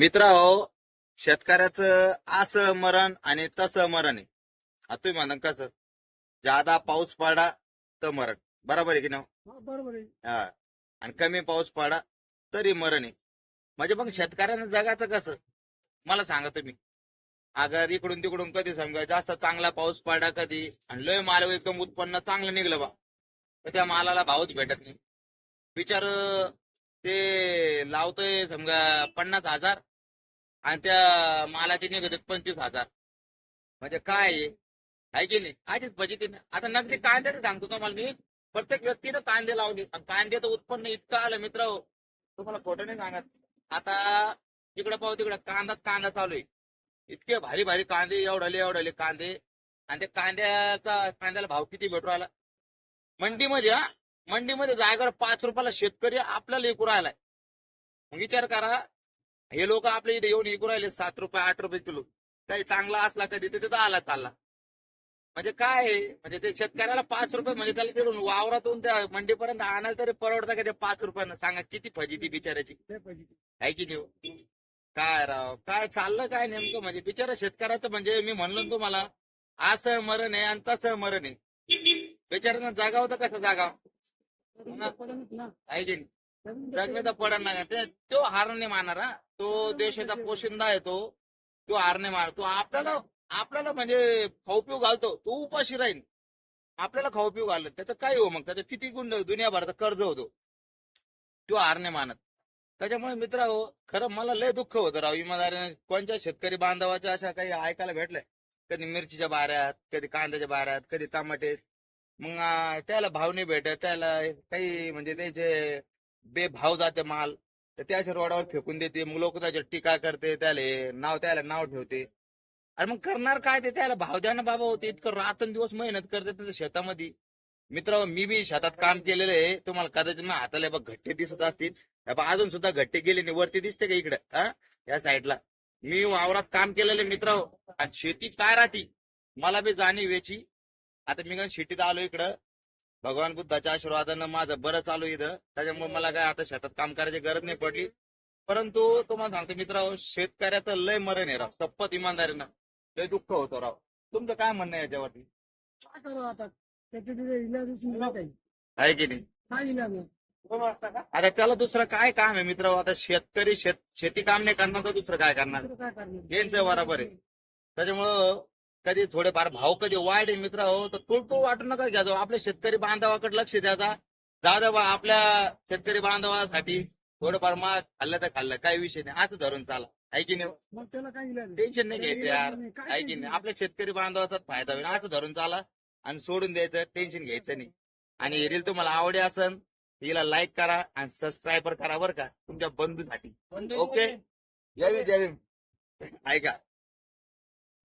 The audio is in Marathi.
मित्र हो शेतकऱ्याचं असं मरण आणि तसं मरण आहे. आता तुम्ही म्हणा कसं जादा पाऊस पडा तर मरण. बरोबर आहे की नाही हा, बरोबर आहे. हा. आणि कमी पाऊस पडा तरी मरण आहे. म्हणजे मग शेतकऱ्यानं जगाचं कसं? मला सांगा तुम्ही. अगर इकडून तिकडून कधी समजा जास्त चांगला पाऊस पडा कधी आणि लय माल एकदम उत्पन्न चांगलं निघलं बा तर त्या मालाला भावच भेटत नाही. विचार ते लावतोय समजा पन्नास हजार आणि त्या मालाची निघत पंचवीस हजार. म्हणजे काय आहे? आहे की नाही? आधीच बजेट आता नगदी कांदे सांगतो तुम्हाला मी. प्रत्येक व्यक्तीनं कांदे लावले. कांद्याचं उत्पन्न इतकं आलं मित्र. तुम्हाला खोटं नाही सांगत. आता तिकडे पाहू तिकडे कांदा कांदा चालू आहे. इतके भारी भारी कांदे एवढले एवढले कांदे. आणि त्या कांद्याचा कांद्याला भाव किती भेटू राहिला? मंडीमध्ये हा मंडीमध्ये जागेवर पाच रुपयाला शेतकरी आपल्याला एकू राहिलाय. मग विचार करा हे लोक आपल्या इथे येऊन एकू राहिले सात रुपये आठ रुपये किलो. काही चांगला असला कधी तिथं आला चालला. म्हणजे काय आहे? म्हणजे ते शेतकऱ्याला पाच रुपये म्हणजे त्याला तिकडून वावरातून त्या मंडीपर्यंत आणायला तरी परवडतं का ते पाच रुपयानं? सांगा किती फजी ती पाहिजे आहे की नाही काय राव? काय चाललं काय नेमकं? म्हणजे बिचारा शेतकऱ्याचं म्हणजे मी म्हणलो ना तुम्हाला असं मरण आहे आणि तसं मरण आहे. बिचाऱ्यानं जागा होतं कसं जागा आहे की नाही जगणे पडणार नाही. तो हार नाही मानणार तो देशाचा पोशिंदा आहे तो. तो हार नाही मार तो आपल्याला आपल्याला म्हणजे खाऊ घालतो. तो उपाशी राहील आपल्याला खाऊपिऊ घालत. त्याचं काय हो मग? त्याचं किती गुंड दुनियाभराचा कर्ज होतो. तो हार नाही मानत. त्याच्यामुळे मित्र हो खरं मला लय दुःख होतं राव. इमानदारीने कोणत्या शेतकरी बांधवाच्या अशा काही ऐकायला भेटलंय? कधी मिरचीच्या बाऱ्यात कधी कांद्याच्या बाऱ्यात कधी टमाटे. मग त्याला भाव नाही भेटत. त्याला काही म्हणजे त्याचे बेभाव जाते माल. तर त्याच्या रोडावर फेकून देते. मग लोक त्याच्यावर टीका करते. त्याला नाव त्याला नाव ठेवते. अरे मग करणार काय ते? त्याला भाव द्या ना बाबा होते इतकं रात्रंदिवस मेहनत करते त्याच्या शेतामध्ये. मित्र मी बी शेतात काम केलेलं आहे. तुम्हाला कदाचित ना हाताला बघ घट्टे दिसत असतील. हे अजून सुद्धा घट्टे गेले नाही. वरती दिसते का इकडे? हा? या साईडला. मी वावरात काम केलेलं मित्र. आणि शेती काय राहती? मला बी जाणीव याची. आता मी शेतीत आलो इकडं. भगवान बुद्धाच्या आशीर्वादानं माझं बरं चालू आहे इथं. त्याच्यामुळे मला काय आता शेतात काम करायची गरज नाही पडली. परंतु तुम्हाला सांगतो मित्र शेतकऱ्याचं लय मरण आहे राव. शपथ इमानदारीनं. लय दुःख होतं राव. तुमचं काय म्हणणं आहे याच्यावरती? काय करावं आता? त्याच्या इलाजच नाही आहे. की नाही? काय इलाज? आता त्याला दुसरं काय काम आहे मित्र आता शेतकरी शेत शेती काम नाही करणार तर दुसरं काय करणार? दुसरं काय करणार? यांचं बरोबर आहे. त्याच्यामुळं कधी थोडेफार भाव कधी आहे मित्र हो तर तुळतुळ वाटू नका घ्या जाऊ. आपल्या शेतकरी बांधवाकडे लक्ष द्यायचा द्या बा आपल्या शेतकरी बांधवासाठी थोडंफार माग खाल्लं तर खाल्लं काही विषय नाही. असं धरून चाला. आहे की नाही? मग त्याला आहे? टेन्शन नाही घ्यायचं यार. आहे की नाही? आपल्या शेतकरी बांधवाचाच फायदा होईल. असं धरून चाला आणि सोडून द्यायचं टेन्शन घ्यायचं नाही. आणि ही रील तुम्हाला आवडे असन हिला लाईक करा आणि सबस्क्राईबर करा बरं का तुमच्या बंधूसाठी. ओके जय भीम जय भीम ऐका.